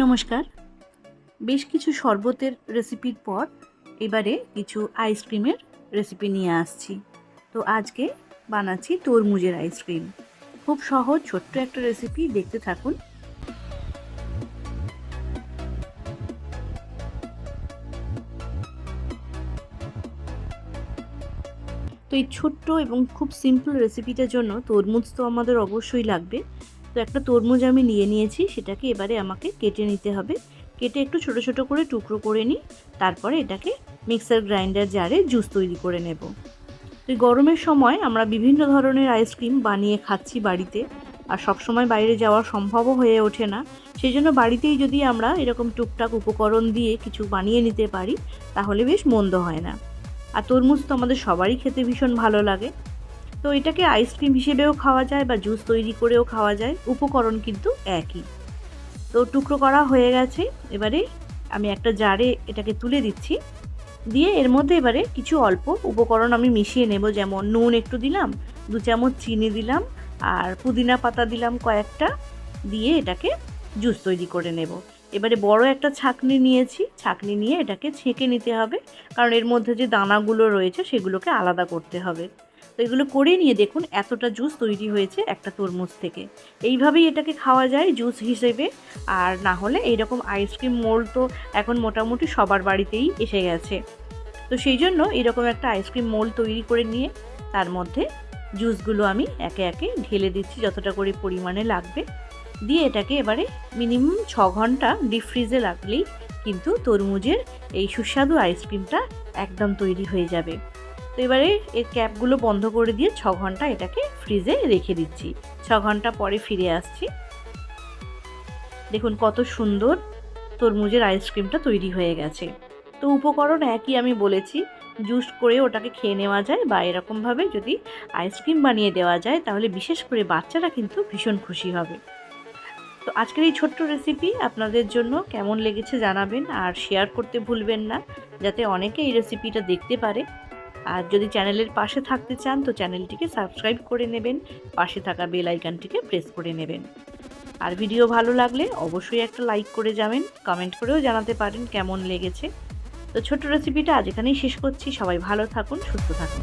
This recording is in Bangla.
নমস্কার। বেশ কিছু শরবতের রেসিপির পর এবারে কিছু আইসক্রিমের রেসিপি নিয়ে আসছি। তো আজকে বানাচ্ছি তরমুজের আইসক্রিম খুব সহজ, ছোট্ট একটা রেসিপি দেখতে থাকুন। তো এই ছোট্ট এবং খুব সিম্পল রেসিপিটার জন্য তরমুজ তো আমাদের অবশ্যই লাগবে। তো একটা তরমুজ আমি নিয়ে নিয়েছি, সেটাকে এবারে আমাকে কেটে নিতে হবে। কেটে একটু ছোট ছোট করে টুকরো করে নিই, তারপরে এটাকে মিক্সার গ্রাইন্ডার জারে জুস তৈরি করে নেব। তো গরমের সময় আমরা বিভিন্ন ধরনের আইসক্রিম বানিয়ে খাচ্ছি বাড়িতে, আর সব সময় বাইরে যাওয়া সম্ভবও হয়ে ওঠে না। সেই জন্য বাড়িতেই যদি আমরা এরকম টুকটাক উপকরণ দিয়ে কিছু বানিয়ে নিতে পারি, তাহলে বেশ মন্দ হয় না। আর তরমুজ তো আমাদের সবারই খেতে ভীষণ ভালো লাগে। তো এটাকে আইসক্রিম হিসেবেও খাওয়া যায় বা জুস তৈরি করেও খাওয়া যায়। উপকরণ কিন্তু একই। তো টুকরো করা হয়ে গেছে। এবারে আমি একটা জারে এটাকে তুলে দিচ্ছি। দিয়ে এর মধ্যে এবারে কিছু অল্প উপকরণ আমি মিশিয়ে নেব। যেমন নুন একটু দিলাম, দু চামচ চিনি দিলাম, আর পুদিনা পাতা দিলাম কয়েকটা। দিয়ে এটাকে জুস তৈরি করে নেব। এবারে বড় একটা ছাকনি নিয়েছি। ছাকনি নিয়ে এটাকে ছেঁকে নিতে হবে। কারণ এর মধ্যে যে দানাগুলো রয়েছে, সেগুলোকে আলাদা করতে হবে। তো এগুলো করে নিয়ে দেখুন এতটা জুস তৈরি হয়েছে একটা তরমুজ থেকে। এইভাবেই এটাকে খাওয়া যায় জুস হিসেবে। আর না হলে এইরকম আইসক্রিম মোল্ড তো এখন মোটামুটি সবার বাড়িতেই এসে গেছে। তো সেই জন্য এরকম একটা আইসক্রিম মোল্ড তৈরি করে নিয়ে তার মধ্যে জুসগুলো আমি একে একে ঢেলে দিচ্ছি যতটা করে পরিমাণে লাগবে। দিয়ে এটাকে এবারে মিনিমাম ছ ঘণ্টা ডিপ ফ্রিজে রাখলেই কিন্তু তরমুজের এই সুস্বাদু আইসক্রিমটা একদম তৈরি হয়ে যাবে। তো এবারে এর ক্যাপগুলো বন্ধ করে দিয়ে ছ ঘণ্টা এটাকে ফ্রিজে রেখে দিচ্ছি। ছ ঘণ্টা পরে ফিরে আসছি। দেখুন কত সুন্দর তরমুজের আইসক্রিমটা তৈরি হয়ে গেছে। তো উপকরণ একই আমি বলেছি জুস করে ওটাকে খেয়ে নেওয়া যায় বা এরকমভাবে যদি আইসক্রিম বানিয়ে দেওয়া যায়, তাহলে বিশেষ করে বাচ্চারা কিন্তু ভীষণ খুশি হবে। তো আজকের এই ছোট্ট রেসিপি আপনাদের জন্য কেমন লেগেছে জানাবেন আর শেয়ার করতে ভুলবেন না, যাতে অনেকে এই রেসিপিটা দেখতে পারে। আর যদি চ্যানেলের পাশে থাকতে চান, তো চ্যানেলটিকে সাবস্ক্রাইব করে নেবেন, পাশে থাকা বেল আইকনটিকে প্রেস করে নেবেন। আর ভিডিও ভালো লাগলে অবশ্যই একটা লাইক করে যাবেন, কমেন্ট করেও জানাতে পারেন কেমন লেগেছে। তো ছোট রেসিপিটা আজ এখানেই শেষ করছি, সবাই ভালো থাকুন, সুস্থ থাকুন।